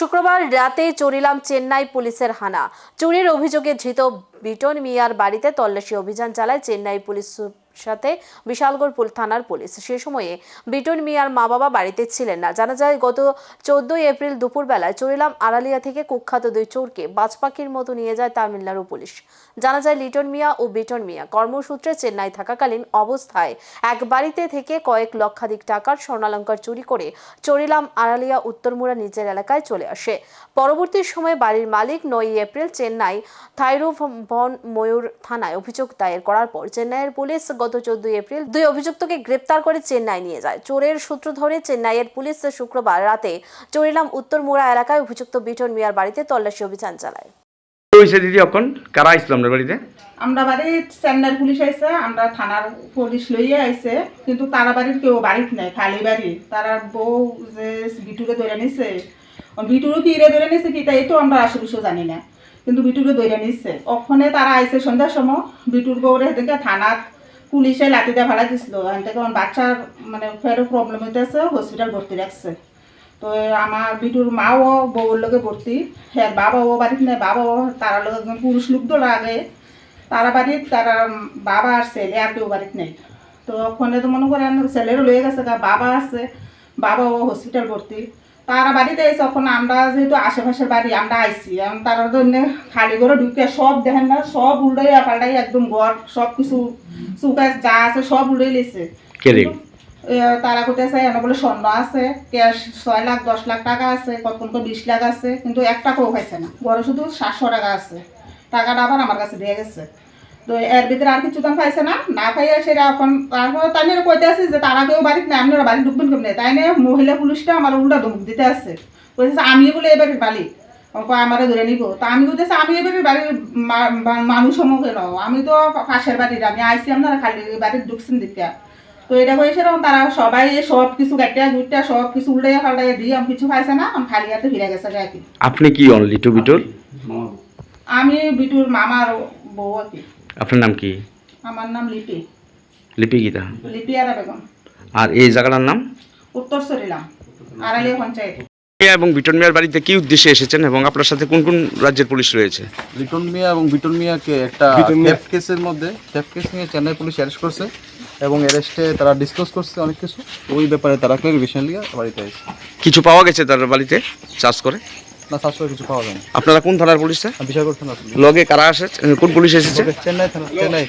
শুক্রবার রাতে চড়িলাম চেন্নাই পুলিশের হানা। চুরির অভিযোগে ধৃত বিটন মিয়ার বাড়িতে তল্লাশি অভিযান চালায় চেন্নাই পুলিশ সাথে বিশালগড় থানার পুলিশ। সে সময়ে বিটন মিয়ার মা বাবা বাড়িতে ছিলেন না। জানা যায়, গত চোদ্দই এপ্রিল দুপুরবেলায় চরিলাম আড়ালিয়া থেকে কুখ্যাত দুই চোরকে বাজপাখির মতো নিয়ে যায় তামিলনাড়ু পুলিশ। জানা যায়, লিটন মিয়া ও বিটন মিয়া কর্মসূত্রে চেন্নাই থাকাকালীন অবস্থায় এক বাড়িতে থেকে কয়েক লক্ষাধিক টাকার স্বর্ণালঙ্কার চুরি করে চরিলাম আড়ালিয়া উত্তরমুড়া নিজের এলাকায় চলে আসে। পরবর্তী সময়ে বাড়ির মালিক নয়ই এপ্রিল চেন্নাই থাইরুভ বন ময়ূর থানায় অভিযোগ দায়ের করার পর চেন্নাইয়ের পুলিশ গত চোদ্দই এপ্রিল দুই অভিযুক্তকে গ্রেপ্তার করে চেন্নাই নিয়ে যায়। চোরের সূত্র ধরে চেন্নাইয়ের পুলিশ শুক্রবার রাতে চড়িলাম উত্তরমুড়া এলাকায় অভিযুক্ত বিটন মিয়ার বাড়িতে তল্লাশি অভিযান চালায়। হয়েছে দিদি অখন কারা আসছিল আপনার বাড়িতে? আমরা বাড়ি চেন্নাইর পুলিশ আইছে আমরা থানার পুলিশ লইয়ে আইছে কিন্তু তারা বাড়ির কেউ বাড়িত নাই খালি বাড়ি। তারা বউ যে বিটুরে ধরে নিছে বিটুরও কিরে ধরে নিছে কি তাই তো আমরা আশেপাশে জানি না। কিন্তু বিটুরে ধরে নিচ্ছে ওখানে তারা আইসে সন্ধ্যার সময়, বিটুর বউরে সেদিকে থানার পুলিশে লাঠি লাঠিটা ভাড়া দিছিল। থেকে বাচ্চার মানে ফেরও প্রবলেম হইতেছে হসপিটাল ভর্তি রাখছে। তো আমার বিটুর মাও বউর লগে ভর্তি। হ্যাঁ বাবাও বাড়িতে নেই, বাবাও তারা লগে একজন পুরুষ লোক তো লাগে। তারা বাড়ির তারা বাবা আর ছেলে, আর কেউ বাড়িতে নেই। তো ওখানে তো মনে করেন ছেলেরও লয়ে গেছে বাবা আছে, বাবাও হসপিটাল ভর্তি। তারা বাড়িতে এসে তখন আমরা যেহেতু আশেপাশের বাড়ি আমরা আইছি এখন তারা এমনি খালি করে ঢুকে সব দেখেন না সব উল্টাইয়া পাল্টাই একদম ঘর সব কিছু চুকাশ যা আছে সব উল্টাই লেছে। তারা কোথায় এনে বলে স্বর্ণ আছে ক্যাশ ছয় লাখ দশ লাখ টাকা আছে কতক্ষণ তো বিশ লাখ আছে কিন্তু এক টাকাও খাইছে না। ঘরে শুধু সাতশো টাকা আছে। টাকাটা আবার আমার কাছে দিয়ে গেছে। তো এর ভিতরে আর কিছু দাম খাইছে না। না খাইয়া সেটা এখন তারপর তাই কইতে আছে যে তারা কেউ বাড়িতে নেই আপনারা বাড়ি ঢুকবেন কেমনে? তাই নিয়ে মহিলা পুলিশটা আমার উল্টা ধমক দিতে আছে। কইতেছে আমি বলে এবারের বালি। আমারে ধরে নিব। তা আমি বলতেছি আমি এবারে বাড়ির মানুষ হমো কেন? আমি তো পাশের বাড়ির আমি আইসি আপনারা খালি বাড়ির ঢুকছেন দিকে। তো এটা করে সেরকম তারা সবাই সব কিছু কাটিয়া গুটিয়া সব কিছু উল্টে ফাল্টে দিয়ে আমি কিছু খাইছে না আমি খালি হাতে ফিরে গেছে আর কি আপনি কি অন লিটু বিটুর? আমি বিটুর মামার বউ আর কি। আপনার নাম কি? আমার নাম লিপি। লিপি গীতা লিপি আর বেগম। আর এই জায়গাটার নাম? উত্তর সরিলাম আড়ালিয়া পঞ্চায়েত। এবং বিটন মিয়ার বাড়িতে কি উদ্দেশ্যে এসেছেন এবং আপনার সাথে কোন কোন রাজ্যের পুলিশ রয়েছে? লিটন মিয়া এবং বিটন মিয়াকে একটা থেফট কেসের মধ্যে থেফট কেস নিয়ে চেন্নাই পুলিশ অ্যারেস্ট করছে এবং অ্যারেস্টে তারা ডিসকাস করছে অনেক কিছু। ওই ব্যাপারে তারা ক্লিয়ারিফিকেশন নিয়ে বাড়িতে এসেছে। কিছু পাওয়া গেছে তার বাড়িতে চার্জ করে? না কিছু পাওয়া যাবে আপনারা কোন থানার পুলিশ স্যার? করতে না। লগে কারা আসে? কোন পুলিশ এসেছে? চেন্নাই থানা চেন্নাই।